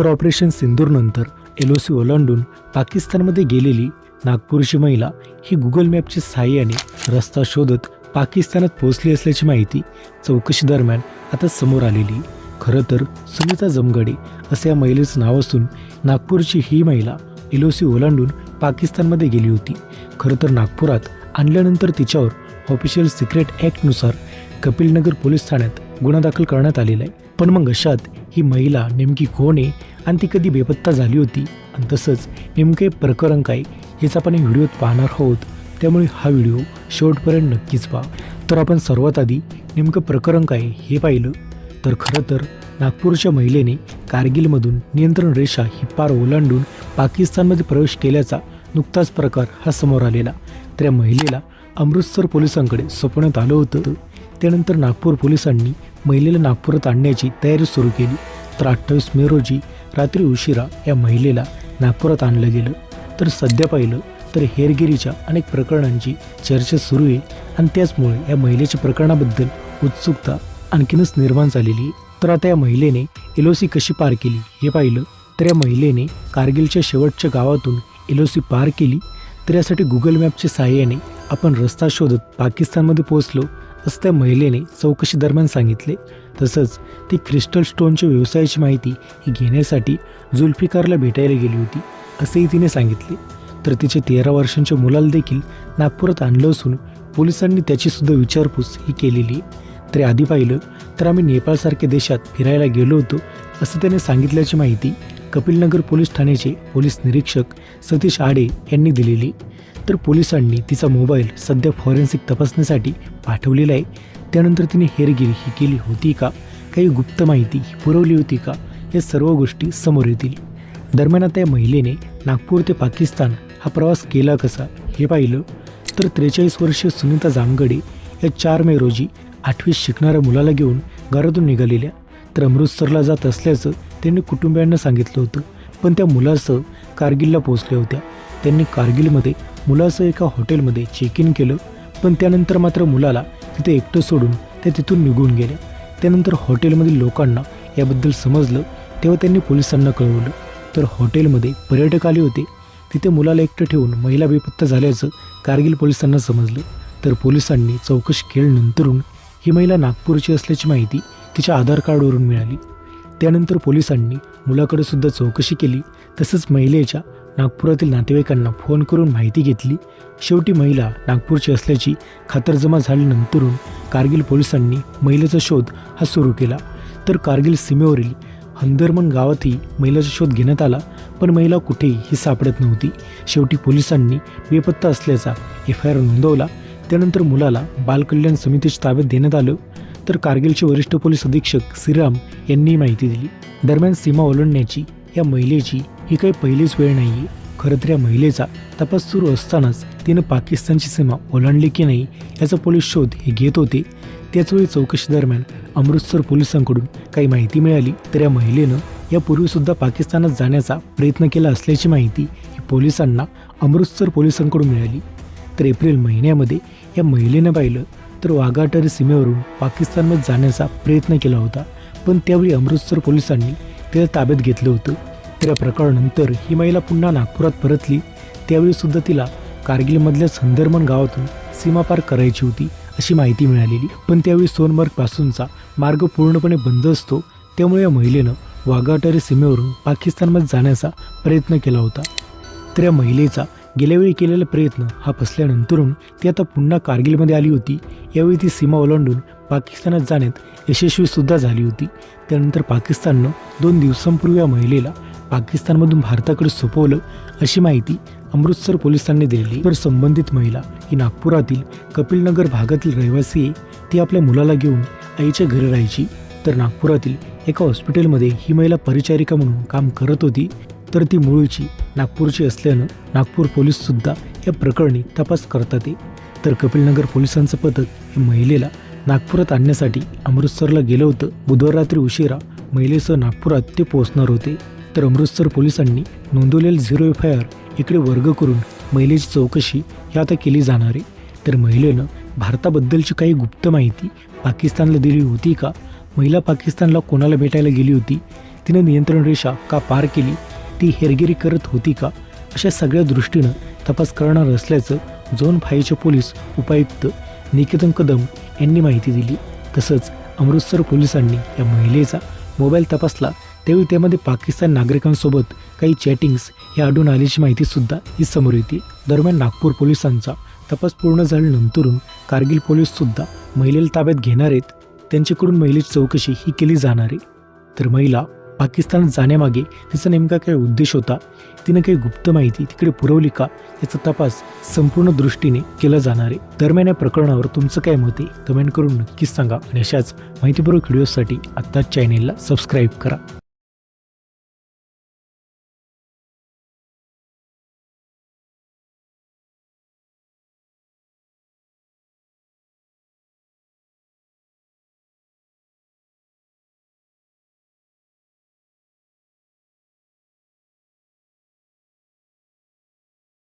तर ऑपरेशन सिंदूरनंतर L O C ओलांडून पाकिस्तानमध्ये गेलेली नागपूरची महिला ही गुगल मॅपच्या सहाय्याने रस्ता शोधत पाकिस्तानात पोहोचली असल्याची माहिती चौकशी दरम्यान आता समोर आलेली. खरं तर सुनीता जमगडे असं या महिलेचं नाव असून नागपूरची ही महिला एल ओ सी ओलांडून पाकिस्तानमध्ये गेली होती. खरं तर नागपुरात आणल्यानंतर तिच्यावर ऑफिशियल सिक्रेट ॲक्टनुसार कपिलनगर पोलीस ठाण्यात गुन्हा दाखल करण्यात आलेला आहे. पण मग अशात ही महिला नेमकी कोण आहे आणि ती कधी बेपत्ता झाली होती? आणि तसंच नेमके प्रकरण काय? हेच आपण या व्हिडिओत पाहणार आहोत. त्यामुळे हा व्हिडिओ शेवटपर्यंत नक्कीच पहा. तर आपण सर्वात आधी नेमकं प्रकरण काय हे पाहिलं. तर खरं तर नागपूरच्या महिलेने कारगिलमधून नियंत्रण रेषा ही पार ओलांडून पाकिस्तानमध्ये प्रवेश केल्याचा नुकताच प्रकार हा समोर आलेला. तर या महिलेला अमृतसर पोलिसांकडे सोपवण्यात आलं होतं. त्यानंतर नागपूर पोलिसांनी महिलेला नागपुरात आणण्याची तयारी सुरू केली. तर अठ्ठावीस मे रोजी रात्री उशिरा या महिलेला नागपुरात आणलं गेलं. तर सध्या पाहिलं तर हेरगिरीच्या अनेक प्रकरणांची चर्चा सुरू आहे आणि त्याचमुळे या महिलेच्या प्रकरणाबद्दल उत्सुकता आणखीनच निर्माण झालेली आहे. तर आता या महिलेने एलओसी कशी पार केली हे पाहिलं तर या महिलेने कारगिलच्या शेवटच्या गावातून एलओसी पार केली. तर यासाठी गुगल मॅपच्या सहाय्याने आपण रस्ता शोधत पाकिस्तानमध्ये पोहोचलो असं त्या महिलेने चौकशी दरम्यान सांगितले. तसंच ती क्रिस्टल स्टोनच्या व्यवसायाची माहिती ही घेण्यासाठी जुल्फिकारला भेटायला गेली होती असेही तिने सांगितले. तर तिच्या तेरा वर्षांच्या मुलाला देखील नागपुरात आणलं असून पोलिसांनी त्याचीसुद्धा विचारपूस ही केलेली आहे. तर आधी पाहिलं तर आम्ही नेपाळसारख्या देशात फिरायला गेलो होतो असं त्याने सांगितल्याची माहिती कपिलनगर पोलीस ठाण्याचे पोलीस निरीक्षक सतीश आडे यांनी दिलेली. तर पोलिसांनी तिचा मोबाईल सध्या फॉरेन्सिक तपासणीसाठी पाठवलेला आहे. त्यानंतर तिने हेरगिरी ही केली होती का? काही गुप्त माहिती ही पुरवली होती का? या सर्व गोष्टी समोर येतील. दरम्यान आता या महिलेने नागपूर ते पाकिस्तान हा प्रवास केला कसा? हे पाहिलं तर त्रेचाळीस वर्षीय सुनीता जामगडे या चार मे रोजी आठवीत शिकणाऱ्या मुलाला घेऊन घरातून निघालेल्या तर अमृतसरला जात असल्याचं त्यांनी कुटुंबियांना सांगितलं होतं. पण त्या मुलासह कारगिलला पोहोचल्या होत्या. त्यांनी कारगिलमध्ये मुलासह एका हॉटेलमध्ये चेक इन केलं पण त्यानंतर मात्र मुलाला तिथे एकटं सोडून त्या तिथून निघून गेल्या त्यानंतर हॉटेलमधील लोकांना याबद्दल समजलं तेव्हा त्यांनी पोलिसांना कळवलं. तर हॉटेलमध्ये पर्यटक आले होते. तिथे मुलाला एकटं ठेवून महिला बेपत्ता झाल्याचं कारगिल पोलिसांना समजलं. तर पोलिसांनी चौकशी केल्यानंतरून ही महिला नागपूरची असल्याची माहिती तिच्या आधार कार्डवरून मिळाली. त्यानंतर पोलिसांनी मुलाकडे सुद्धा चौकशी केली. तसंच महिलेच्या नागपुरातील नातेवाईकांना फोन करून माहिती घेतली. शेवटी महिला नागपूरची असल्याची खातरजमा झाल्यानंतरून कारगिल पोलिसांनी महिलेचा शोध हा सुरू केला. तर कारगिल सीमेवरील हंदरमन गावातही महिलाचा शोध घेण्यात आला पण महिला कुठेही ही सापडत नव्हती. शेवटी पोलिसांनी बेपत्ता असल्याचा एफ आय आर नोंदवला. त्यानंतर मुलाला बालकल्याण समितीच्या ताब्यात देण्यात आलं. तर कारगिलचे वरिष्ठ पोलीस अधीक्षक श्रीराम यांनी माहिती दिली. दरम्यान सीमा ओलांडण्याची या महिलेची ही काही पहिलीच वेळ नाही. आहे खरं तर या महिलेचा तपास सुरू असतानाच तिनं पाकिस्तानची सीमा ओलांडली की नाही याचा पोलीस शोध हे घेत होते. त्याचवेळी चौकशी दरम्यान अमृतसर पोलिसांकडून काही माहिती मिळाली तर या महिलेनं यापूर्वीसुद्धा पाकिस्तानात जाण्याचा प्रयत्न केला असल्याची माहिती ही पोलिसांना अमृतसर पोलिसांकडून मिळाली. तर एप्रिल महिन्यामध्ये या महिलेनं पाहिलं तर वाघाटरी सीमेवरून पाकिस्तानमध्ये जाण्याचा प्रयत्न केला होता. पण त्यावेळी अमृतसर पोलिसांनी तिला ताब्यात घेतलं होतं. हत्या प्रकरणानंतर प्रकारानंतर ही महिला पुन्हा नागपुरात परतली. त्यावेळीसुद्धा तिला कारगिलमधल्या संदरमन गावातून सीमा पार करायची होती अशी माहिती मिळालेली. पण त्यावेळी सोनमर्गपासूनचा मार्ग पूर्णपणे बंद असतो. त्यामुळे या महिलेनं वाघाटारी सीमेवरून पाकिस्तानमध्ये जाण्याचा प्रयत्न केला होता. तर या महिलेचा गेल्यावेळी केलेला प्रयत्न हा फसल्यानंतरून ती आता पुन्हा कारगिलमध्ये आली होती. यावेळी ती सीमा ओलांडून पाकिस्तानात जाण्यात यशस्वीसुद्धा झाली होती. त्यानंतर पाकिस्ताननं दोन दिवसांपूर्वी या महिलेला पाकिस्तानमधून भारताकडे सोपवलं अशी माहिती अमृतसर पोलिसांनी दिलेली. तर संबंधित महिला ही नागपुरातील कपिलनगर भागातील रहिवासी आहे. ती आपल्या मुलाला घेऊन आईच्या घरी राहायची. तर नागपुरातील एका हॉस्पिटलमध्ये ही महिला परिचारिका म्हणून काम करत होती. तर ती मूळची नागपूरची असल्यानं नागपूर पोलीससुद्धा या प्रकरणी तपास करतात आहे. तर कपिलनगर पोलिसांचं पथक या महिलेला नागपुरात आणण्यासाठी अमृतसरला गेलं होतं. बुधवार रात्री उशिरा महिलेसह नागपुरात ते पोहोचणार होते. तर अमृतसर पोलिसांनी नोंदवलेलं झिरो एफ आय आर इकडे वर्ग करून महिलेची चौकशी ही आता केली जाणार आहे. तर महिलेनं भारताबद्दलची काही गुप्त माहिती पाकिस्तानला दिली होती का? महिला पाकिस्तानला कोणाला भेटायला गेली होती? तिनं नियंत्रण रेषा का पार केली? ती हेरगिरी करत होती का? अशा सगळ्या दृष्टीनं तपास करणार असल्याचं झोन फाईचे पोलीस उपायुक्त निकेतन कदम यांनी माहिती दिली. तसंच अमृतसर पोलिसांनी या महिलेचा मोबाईल तपासला त्यावेळी त्यामध्ये पाकिस्तान नागरिकांसोबत काही चॅटिंग्स हे आढळून आल्याची माहिती सुद्धा ही समोर येते. दरम्यान नागपूर पोलिसांचा तपास पूर्ण झाल्यानंतरून कारगिल पोलीस सुद्धा महिलेला ताब्यात घेणार आहेत. त्यांच्याकडून महिलेची चौकशी ही केली जाणार आहे. तर महिला पाकिस्तानात जाण्यामागे तिचा नेमका काय उद्देश होता? तिनं काही गुप्त माहिती तिकडे पुरवली का? याचा तपास संपूर्ण दृष्टीने केला जाणार आहे. दरम्यान या प्रकरणावर तुमचं काय मत आहे? कमेंट करून नक्कीच सांगा आणि अशाच माहितीपूर्वक व्हिडिओसाठी आत्ताच चॅनेलला सबस्क्राईब करा.